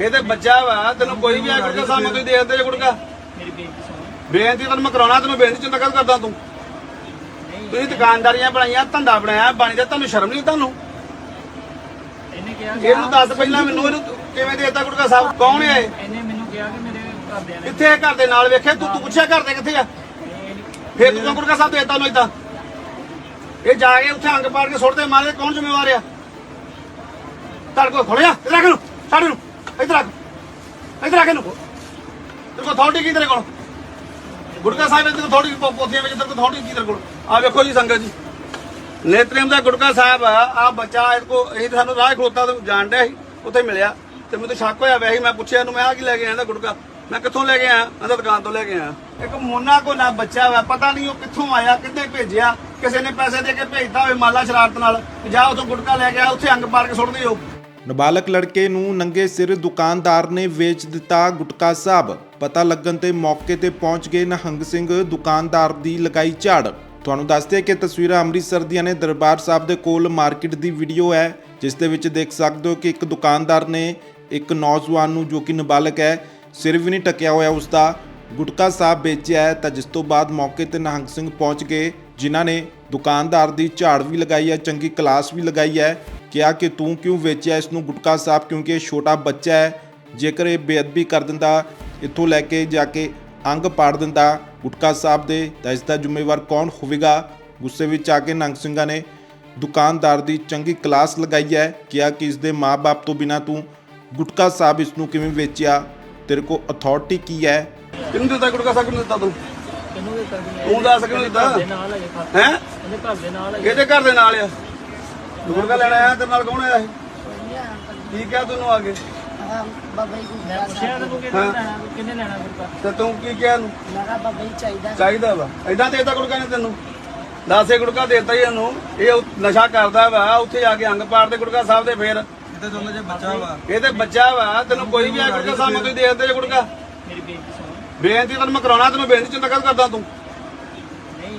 ਇਹ ਤੇ ਬੱਚਾ ਵਾ ਤੈਨੂੰ ਕੋਈ ਵੀ ਆ ਗੁੜਕਾ ਸਾਹਿਬ ਤੁਸੀਂ ਦੇ ਦਿੰਦੇ ਜੇ ਗੁੜਕਾ ਮੇਰੀ ਬੇਨਤੀ ਸੁਣੋ। ਬੇਨਤੀ ਤੈਨੂੰ ਮੈਂ ਕਰਾਉਣਾ ਤੈਨੂੰ ਬੇਨਤੀ ਕਦ ਕਰਦਾ ਤੂੰ। ਤੁਸੀਂ ਦੁਕਾਨਦਾਰੀਆਂ ਬਣਾਈਆਂ ਧੰਦਾ ਬਣਾਇਆ ਬਣੀ ਦਾ ਤੁਹਾਨੂੰ ਸ਼ਰਮ ਨਹੀਂ ਤੁਹਾਨੂੰ? ਇਹਨੇ ਕਿਹਾ ਇਹਨੂੰ ਦੱਸ ਪਹਿਲਾਂ ਮੈਨੂੰ ਇਹਨੂੰ ਕਿਵੇਂ ਦੇਤਾ ਗੁੜਕਾ ਸਾਹਿਬ? ਕੌਣ ਹੈ ਇਹ? ਇਹਨੇ ਮੈਨੂੰ ਕਿਹਾ ਕਿ ਮੇਰੇ ਘਰਦਿਆਂ ਨੇ ਕਿੱਥੇ ਘਰ ਦੇ ਨਾਲ ਵੇਖਿਆ? ਤੂੰ ਤੂੰ ਪੁੱਛਿਆ ਘਰ ਦੇ ਕਿੱਥੇ ਆ? ਫੇਰ ਤੂੰ ਕਿਉਂ ਗੁੜਕਾ ਸਾਹਿਬ ਦੇਤਾ ਉਹਨੂੰ ਇਦਾਂ ਇਹ ਜਾ ਕੇ ਉੱਥੇ ਅੰਗ ਪਾੜ ਕੇ ਸੁੱਟਦੇ ਮਾਰੇ ਕੌਣ ਜ਼ਿੰਮੇਵਾਰ ਆ? ਤੜ ਕੋ ਖੋਲਿਆ? ਰੱਖ ਨੂੰ ਛੱਡ ਨੂੰ ਇੱਧਰ ਰੱਖ ਇੱਧਰ ਰੱਖ ਇਹਨੂੰ ਤੇਰੇ ਕੋਲ ਥੋੜੀ ਕੀ ਤੇਰੇ ਕੋਲ? ਗੁੜਕਾ ਸਾਹਿਬ ਦੇ ਥੋੜੀ ਪੋਥੀਆਂ ਵਿੱਚ ਤੇਰੇ ਕੋਲ ਥੋੜੀ ਕੀ ਤੇਰੇ ਕੋਲ? ਆ ਵੇਖੋ ਜੀ ਸੰਗਤ ਜੀ। ਨੇਤਰੇਮ ਦਾ ਗੁੜਕਾ ਸਾਹਿਬ ਆ ਬੱਚਾ ਇਹ ਕੋ ਇਹ ਸਾਨੂੰ ਰਾਹ ਖਲੋਤਾ ਤੋਂ ਜਾਣ ਸੀ, ਉੱਥੇ ਮਿਲਿਆ। ਤੇ ਮੈਨੂੰ ਸ਼ੱਕ ਹੋਇਆ, ਵੈਸੇ ਮੈਂ ਪੁੱਛਿਆ ਇਹਨੂੰ, ਮੈਂ ਆ ਕੀ ਲੈ ਕੇ ਆਇਆ ਇਹਦਾ ਗੁੜਕਾ? ਮੈਂ ਕਿੱਥੋਂ ਲੈ ਕੇ ਆਇਆ? ਕਹਿੰਦਾ, ਦੁਕਾਨ ਤੋਂ ਲੈ ਕੇ ਆਇਆ। ਇੱਕ ਮੋਨਾ ਕੋ ਨਾ ਬੱਚਾ ਹੋਇਆ, ਪਤਾ ਨਹੀਂ ਉਹ ਕਿੱਥੋਂ ਆਇਆ, ਕਿੱਥੇ ਭੇਜਿਆ, ਕਿਸੇ ਨੇ ਪੈਸੇ ਦੇ ਕੇ ਭੇਜਦਾ ਹੋਵੇ ਮਾਲਾ ਸ਼ਰਾਰਤ ਨਾਲ ਕਿ ਜਾ ਉਥੋਂ ਗੁਟਕਾ ਲੈ ਕੇ ਆ ਉੱਥੇ ਅੰਗ ਪਾੜ ਕੇ ਸੁੱਟਦੇ ਹੋ ਨਾਬਾਲਗ ਲੜਕੇ ਨੂੰ ਨੰਗੇ ਸਿਰ ਦੁਕਾਨਦਾਰ ਨੇ ਵੇਚ ਦਿੱਤਾ ਗੁਟਕਾ ਸਾਹਿਬ। ਪਤਾ ਲੱਗਣ ਤੇ ਮੌਕੇ ਤੇ ਪਹੁੰਚ ਗਏ ਨਹੰਗ ਸਿੰਘ ਦੁਕਾਨਦਾਰ ਦੀ ਲਗਾਈ ਝਾੜ। ਤੁਹਾਨੂੰ ਦੱਸਦੇ ਕਿ ਤਸਵੀਰਾਂ ਅੰਮ੍ਰਿਤਸਰ ਦੀਆਂ ਨੇ। ਦਰਬਾਰ ਸਾਹਿਬ ਦੇ ਕੋਲ ਮਾਰਕੀਟ ਦੀ ਵੀਡੀਓ ਹੈ, ਜਿਸ ਦੇ ਵਿੱਚ ਦੇਖ ਸਕਦੇ ਹੋ ਕਿ ਇੱਕ ਦੁਕਾਨਦਾਰ ਨੇ ਇੱਕ ਨੌਜਵਾਨ ਨੂੰ ਜੋ ਕਿ ਨਾਬਾਲਗ ਹੈ, ਸਿਰ ਵੀ ਨਹੀਂ ਟਕਿਆ ਹੋਇਆ ਉਸ ਦਾ ਗੁਟਕਾ ਸਾਹਿਬ ਵੇਚਿਆ ਹੈ, ਤਾਂ ਜਿਸ ਤੋਂ ਬਾਅਦ ਮੌਕੇ ਤੇ ਨਹੰਗ ਸਿੰਘ ਪਹੁੰਚ ਗਏ, ਜਿਨ੍ਹਾਂ ਨੇ ਦੁਕਾਨਦਾਰ ਦੀ ਝਾੜ ਵੀ ਲਗਾਈ ਹੈ, ਚੰਗੀ ਕਲਾਸ ਵੀ ਲਗਾਈ ਹੈ। ਕਿਹਾ ਕਿ ਤੂੰ ਕਿਉਂ ਵੇਚਿਆ ਇਸ ਨੂੰ ਗੁਟਕਾ ਸਾਹਿਬ? ਕਿਉਂਕਿ ਇਹ ਛੋਟਾ ਬੱਚਾ ਹੈ। ਜੇਕਰ ਇਹ ਬੇਅਦਬੀ ਕਰ ਦਿੰਦਾ ਇੱਥੋਂ ਲੈ ਕੇ ਜਾ ਕੇ ਅੰਗ ਪਾੜ ਦਿੰਦਾ ਗੁਟਕਾ ਸਾਹਿਬ ਦੇ ਤਾਂ ਇਸ ਦਾ ਜ਼ਿੰਮੇਵਾਰ ਕੌਣ ਹੋਵੇਗਾ? ਗੁੱਸੇ ਵਿੱਚ ਆ ਕੇ ਨੰਗ ਸਿੰਘਾਂ ਨੇ ਦੁਕਾਨਦਾਰ ਦੀ ਚੰਗੀ ਕਲਾਸ ਲਗਾਈ ਹੈ। ਕਿਹਾ ਕਿ ਇਸ ਦੇ ਮਾਪੇ ਤੋਂ ਬਿਨਾ ਤੂੰ ਗੁਟਕਾ ਸਾਹਿਬ ਇਸ ਨੂੰ ਕਿਵੇਂ ਵੇਚਿਆ? ਤੇਰੇ ਕੋ ਅਥਾਰਟੀ ਕੀ ਹੈ? ਕਿਹਨੂੰ ਦਿੱਤਾ ਗੁਟਕਾ ਸਾਹਿਬ? ਕਿਹਨੂੰ ਦਿੱਤਾ ਤੂੰ? ਕਿਹਨੂੰ ਦੇ ਕਰਦੀ ਤੂੰ ਦੱਸ ਕਿਹਨੂੰ ਦਿੱਤਾ? ਹੈ? ਇਹਦੇ ਘਰ ਦੇ ਨਾਲ ਹੈ ਇਹਦੇ ਘਰ ਦੇ ਨਾਲ ਆ? ਗੁਟਕਾ ਲੈਣ ਆਇਆ ਤੇਰੇ ਨਾਲ ਕੌਣ ਆਇਆ ਇਹ ਕੀ ਕਿਹਾ ਤੈਨੂੰ ਆ ਕੇ? ਬਾਬਾ ਜੀ ਤੈਨੂੰ। ਲੈਣਾ ਲੈਣਾ ਗੁਰਕਾ ਤੇ ਤੂੰ ਕੀ ਕਿਹਾ ਇਹਨੂੰ ਮੈਂ ਕਿਹਾ ਬਾਬਾ ਜੀ ਚਾਹੀਦਾ। ਚਾਹੀਦਾ ਵਾ। ਐਦਾਂ ਦੇਤਾ ਗੁੜਕਾ ਨੇ ਤੈਨੂੰ। ਦਸੇ ਗੁੜਕਾ ਦੇਤਾ ਹੀ ਇਹਨੂੰ ਇਹ ਉਹ ਨਸ਼ਾ ਕਰਦਾ ਵਾ ਉੱਥੇ ਜਾ ਕੇ ਅੰਗ ਪਾੜ ਦੇ ਗੁੜਕਾ ਸਾਹਿਬ ਦੇ ਫੇਰ। ਇਹ ਤਾਂ ਦੋਨੋਂ ਜੇ ਬੱਚਾ ਵਾ। ਇਹ ਤੇ ਬੱਚਾ ਵਾ ਤੈਨੂੰ ਕੋਈ ਵੀ ਆ ਗੁੜਕਾ ਸਾਹਿਬ ਤੁਸੀਂ ਦੇ ਦਿੰਦੇ ਜੇ ਗੁੜਕਾ। ਮੇਰੀ ਸੁਣੋ। ਤੈਨੂੰ ਮੈਂ ਕਰਾਉਣਾ ਤੈਨੂੰ ਬੇਨਤੀ ਕਦ ਕਰਦਾ ਤੂੰ?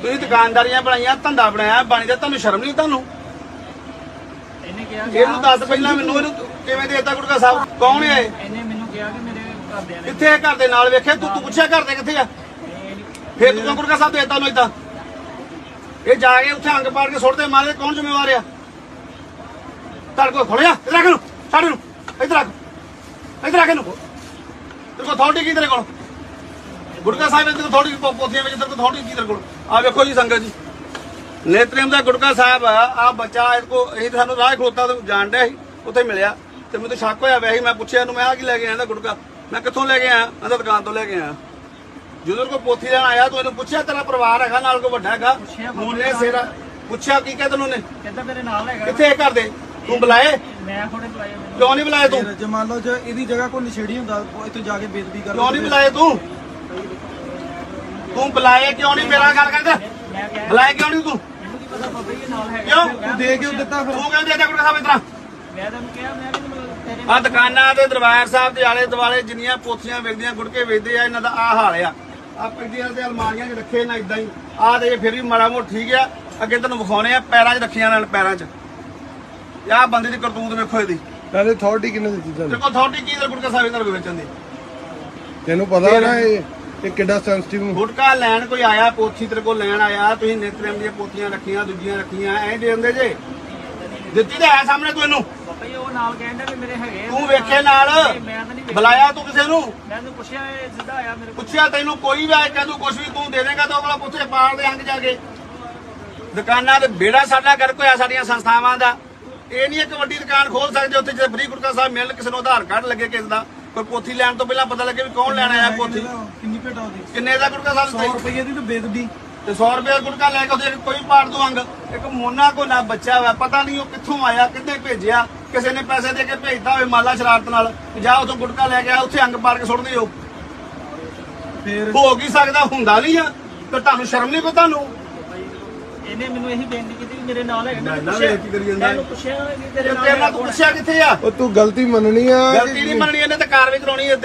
ਤੁਸੀਂ ਦੁਕਾਨਦਾਰੀਆਂ ਬਣਾਈਆਂ ਧੰਦਾ ਬਣਾਇਆ ਬਣੀ ਦਾ ਤੁਹਾਨੂੰ ਸ਼ਰਮ ਨਹੀਂ ਤੁਹਾਨੂੰ? ਇਹਨੇ ਕਿਹਾ ਇਹਨੂੰ ਦੱਸ ਪਹਿਲਾਂ ਮੈਨੂੰ ਇਹਨੂੰ ਕਿਵੇਂ ਦੇਤਾ ਗੁੜਕਾ ਸਾਹਿਬ? ਕੌਣ ਹੈ ਇਹ? ਇਹਨੇ ਮੈਨੂੰ ਕਿਹਾ ਕਿ ਮੇਰੇ ਘਰਦਿਆਂ ਨੇ ਕਿੱਥੇ ਘਰ ਦੇ ਨਾਲ ਵੇਖਿਆ? ਤੂੰ ਤੂੰ ਪੁੱਛਿਆ ਘਰ ਦੇ ਕਿੱਥੇ ਆ? ਫੇਰ ਤੂੰ ਕਿਉਂ ਗੁੜਕਾ ਸਾਹਿਬ ਦੇਤਾ ਉਹਨੂੰ ਇਦਾਂ ਇਹ ਜਾ ਕੇ ਉੱਥੇ ਅੰਗ ਪਾੜ ਕੇ ਸੁੱਟਦੇ ਮਾਰੇ ਕੌਣ ਜ਼ਿੰਮੇਵਾਰ ਆ? ਤੜ ਕੋ ਖੋਲਿਆ? ਇੱਧਰ ਰੱਖ ਨੂੰ ਛੱਡ ਨੂੰ ਇੱਧਰ ਰੱਖ। ਇੱਧਰ ਰੱਖ ਇਹਨੂੰ। ਤੇਰੇ ਕੋਲ ਥੋੜੀ ਕੀ ਤੇਰੇ ਕੋਲ? ਗੁੜਕਾ ਸਾਹਿਬ ਦੇ ਕੋਲ ਥੋੜੀ ਪੋਥੀਆਂ ਵਿੱਚ ਤੇਰੇ ਕੋਲ ਥੋੜੀ ਕੀ ਤੇਰੇ ਕੋਲ? ਆ ਵੇਖੋ ਜੀ ਸੰਗਤ ਜੀ। ਨੇਤਰੇਮ ਦਾ ਗੁੜਕਾ ਸਾਹਿਬ ਆ ਆ ਬੱਚਾ ਇਹ ਕੋ ਇਹ ਸਾਨੂੰ ਰਾਹ ਖਲੋਤਾ ਤੋਂ ਜਾਣ ਡਿਆ ਸੀ ਉੱਥੇ ਮਿਲਿਆ। ਤੇ ਮੈਨੂੰ ਤਾਂ ਸ਼ੱਕ ਹੋਇਆ ਵੈਸੇ ਹੀ ਮੈਂ ਪੁੱਛਿਆ ਇਹਨੂੰ ਮੈਂ ਆ ਕੀ ਲੈ ਕੇ ਆਇਆ ਇਹਦਾ ਗੁੜਕਾ ਮੈਂ ਕਿੱਥੋਂ ਲੈ ਕੇ ਆਇਆ? ਕਹਿੰਦਾ ਦੁਕਾਨ ਤੋਂ ਲੈ ਕੇ ਆਇਆ। ਜਦੋਂ ਕੋ ਪੋਥੀ ਲੈਣ ਆਇਆ ਤੂੰ ਇਹਨੂੰ ਪੁੱਛਿਆ ਤੇਰਾ ਪਰਿਵਾਰ ਹੈਗਾ ਨਾਲ ਕੋ ਵੱਡਾ ਹੈਗਾ? ਮੋਨੇ ਸੇਰਾ ਪੁੱਛਿਆ ਕੀ ਕਹਿੰਦਾ ਤੈਨੂੰ ਨੇ ਕਹਿੰਦਾ ਮੇਰੇ ਨਾਲ ਹੈਗਾ। ਕਿੱਥੇ ਇਹ ਘਰ ਦੇ? ਤੂੰ ਬੁਲਾਏ? ਮੈਂ ਥੋੜੇ ਬੁਲਾਇਆ ਮੈਨੂੰ। ਕਿਉਂ ਨਹੀਂ ਬੁਲਾਏ ਤੂੰ? ਜੇ ਮੰਨ ਲਓ ਜੇ ਇਹਦੀ ਜਗ੍ਹਾ ਕੋਈ ਨਸ਼ੇੜੀ ਹੁੰਦਾ ਇੱਥੇ ਜਾ ਕੇ ਬੇਦਬੀ ਕਰ ਕਿਉਂ ਨਹੀਂ ਬੁਲਾਏ ਤੂੰ? ਤੂੰ ਬੁਲਾਏ ਕਿਉਂ ਨਹੀਂ? ਮੇਰਾ ਗੱਲ ਕਰਦਾ। ਮੈਂ ਕਿਹਾ ਬੁਲਾਏ ਕਿਉਂ ਨਹੀਂ ਤੂੰ? ਮੈਨੂੰ ਕੀ ਪਤਾ ਬਾਬਾ ਜੀ ਇਹ ਨਾਲ ਹੈਗਾ ਕਿਉਂ? ਮੈਂ- ਦੇ ਕਿਉਂ ਦਿੱਤਾ ਫਿਰ? ਤੂੰ ਕਹਿੰਦੇ ਦੇਤਾ ਗੁੜਕਾ ਸਾਹਿਬ ਇਤਰਾ ਮੈਂ ਤੈਨੂੰ ਕਿਹਾ ਮੈਂ ਵੀ ਨਹੀਂ ਤੇਰੇ ਆ ਦੁਕਾਨਾਂ ਤੇ ਦਰਬਾਰ ਸਾਹਿਬ ਦੇ ਆਲੇ ਦੁਆਲੇ ਜਿੰਨੀਆਂ ਪੋਥੀਆਂ ਵੇਚਦੀਆਂ ਗੁੜਕੇ ਵੇਚਦੇ ਆ ਇਹਨਾਂ ਦਾ ਆ ਹਾਲ ਆ। ਆ ਪਿੰਡੀਆਂ ਤੇ ਅਲਮਾਰੀਆਂ 'ਚ ਰੱਖੇ ਨਾ ਇਦਾਂ ਹੀ। ਆ ਤੇ ਫਿਰ ਵੀ ਮਾੜਾ ਮੋਟ ਠੀਕ ਆ। ਅੱਗੇ ਤੈਨੂੰ ਵਿਖਾਉਣੇ ਆ ਪੈਰਾਂ 'ਚ ਰੱਖੀਆਂ ਨਾਲ ਪੈਰਾਂ 'ਚ। ਆਹ ਬੰਦੇ ਦੀ ਕਰਤੂਤ ਵੇਖੋ ਇਹਦੀ। ਨਾਲੇ ਅਥਾਰਟੀ ਕਿੰਨੇ ਦਿੱਤੀ ਤੁਹਾਨੂੰ? ਕੋਲ ਥੋੜੀ ਕੀ ਦਰ ਗੁੜਕਾ ਸਾਹਿਬ ਇਹਨਾਂ ਨੂੰ ਵੇਚਣ ਦੀ? ਤੈਨੂੰ ਪਤਾ ਨਾ ਇਹ ਇਹ ਕਿੱਡਾ ਸੈਂਸਿਟਿਵ ਗੁਟਕਾ ਲੈਣ ਕੋਈ ਆਇਆ ਪੋਥੀ ਤੇਰੇ ਕੋਲ ਲੈਣ ਆਇਆ ਤੁਸੀਂ ਨਿਤਰੇਮ ਦੀਆਂ ਪੋਥੀਆਂ ਰੱਖੀਆਂ ਦੂਜੀਆਂ ਰੱਖੀਆਂ ਐਂ ਦੇ ਦਿੰਦੇ ਜੇ। ਦਿੱਤੀ ਤਾਂ ਹੈ ਸਾਹਮਣੇ ਤੂੰ ਇਹਨੂੰ ਬਾਬਾ ਜੀ ਉਹ ਨਾਲ ਕਹਿੰਦਾ ਵੀ ਮੇਰੇ ਹੈਗੇ ਆ। ਤੂੰ ਵੇਖੇ ਨਾਲ। ਨਹੀਂ, ਮੈਂ ਤਾਂ ਨਹੀਂ ਵੇਖਿਆ। ਬੁਲਾਇਆ ਤੂੰ ਕਿਸੇ ਨੂੰ? ਮੈਂ ਤੈਨੂੰ ਪੁੱਛਿਆ ਇਹ ਸਿੱਧਾ ਆਇਆ ਮੇਰੇ ਕੋਲ। ਪੁੱਛਿਆ ਤੈਨੂੰ ਕੋਈ ਵੀ ਆਏ ਕਹਿੰਦੂ ਕੁਛ ਵੀ ਤੂੰ ਦੇ ਦੇਗਾ ਤਾਂ ਉਹ ਵਾਲਾ ਪੁੱਛੇ ਪਾਲ ਦੇ ਅੰਗ ਜਾ ਕੇ। ਦੁਕਾਨਾਂ ਤੇ ਬੇੜਾ ਸਾਡਾ ਕਰ ਹੋਇਆ ਸਾਡੀਆਂ ਸੰਸਥਾਵਾਂ ਦਾ। ਇਹ ਨਹੀਂ ਇੱਕ ਵੱਡੀ ਦੁਕਾਨ ਖੋਲ ਸਕਦੇ ਉੱਥੇ ਜੇ ਫਰੀ ਸਾਹਿਬ ਮਿਲਣ ਕਿਸੇ ਨੂੰ ਆਧਾਰ ਕਾਰਡ ਲੱਗੇ ਕਿਸੇ ਦਾ। ਕੋਈ ਪੋਥੀ ਲੈਣ ਤੋਂ ਪਹਿਲਾਂ ਪਤਾ ਲੱਗੇ ਵੀ ਕੌਣ ਲੈਣ ਆਇਆ ਪੋਥੀ। ਭੇਟਾ ਉਹਦੀ। ਕਿੰਨੇ ਦਾ ਗੁਟਕਾ ਸਾਹਿਬ 100 ਦਿੱਤਾ ਰੁਪਏ ਦੀ ਤਾਂ ਬੇਦਬੀ ਤੇ 100 ਰੁਪਏ ਦਾ ਗੁਟਕਾ ਲੈ ਕੇ ਉਹਦੇ ਕੋਈ ਪਾੜ ਦੋ ਅੰਗ। ਇੱਕ ਮੋਨਾ ਕੋ ਨਾ ਬੱਚਾ ਵਾ ਪਤਾ ਨਹੀਂ ਉਹ ਕਿੱਥੋਂ ਆਇਆ ਕਿੱਥੇ ਭੇਜਿਆ ਕਿਸੇ ਨੇ ਪੈਸੇ ਦੇ ਕੇ ਭੇਜਦਾ ਹੋਵੇ ਮਾਲਾ ਸ਼ਰਾਰਤ ਨਾਲ ਜਾ ਉਥੋਂ ਗੁਟਕਾ ਲੈ ਕੇ ਆ ਉੱਥੇ ਅੰਗ ਪਾੜ ਕੇ ਸੁੱਟ ਦਿਓ। ਫਿਰ? ਹੋ ਕੀ ਸਕਦਾ ਹੁੰਦਾ ਨਹੀਂ ਆ। ਤੇ ਤੁਹਾਨੂੰ ਸ਼ਰਮ ਨਹੀਂ ਕੋ ਤੁਹਾਨੂੰ? ਇਹਨੇ ਮੈਨੂੰ ਇਹੀ ਬੇਨਤੀ ਕੀਤੀ ਵੀ ਮੇਰੇ ਨਾਲ ਨਾ, ਮੈਂ ਨਾ, ਪੁੱਛਿਆ- ਵੇਖ ਕੀ ਕਰੀ ਜਾਂਦਾ। ਮੈਂ ਉਹਨੂੰ ਪੁੱਛਿਆ ਵੀ ਤੇਰੇ ਤੇ ਨਾਲ ਤੇਰੇ ਤੂੰ? ਪੁੱਛਿਆ ਕਿੱਥੇ ਆ? ਉਹ ਤੂੰ ਗਲਤੀ ਮੰਨਣੀ ਆ ਗਲਤੀ ਨਹੀਂ ਮੰਨਣੀ ਇਹਨੇ ਤਾਂ ਕਾਰਵਾਈ ਕਰਾਉਣੀ ਹੈ ਤੇ।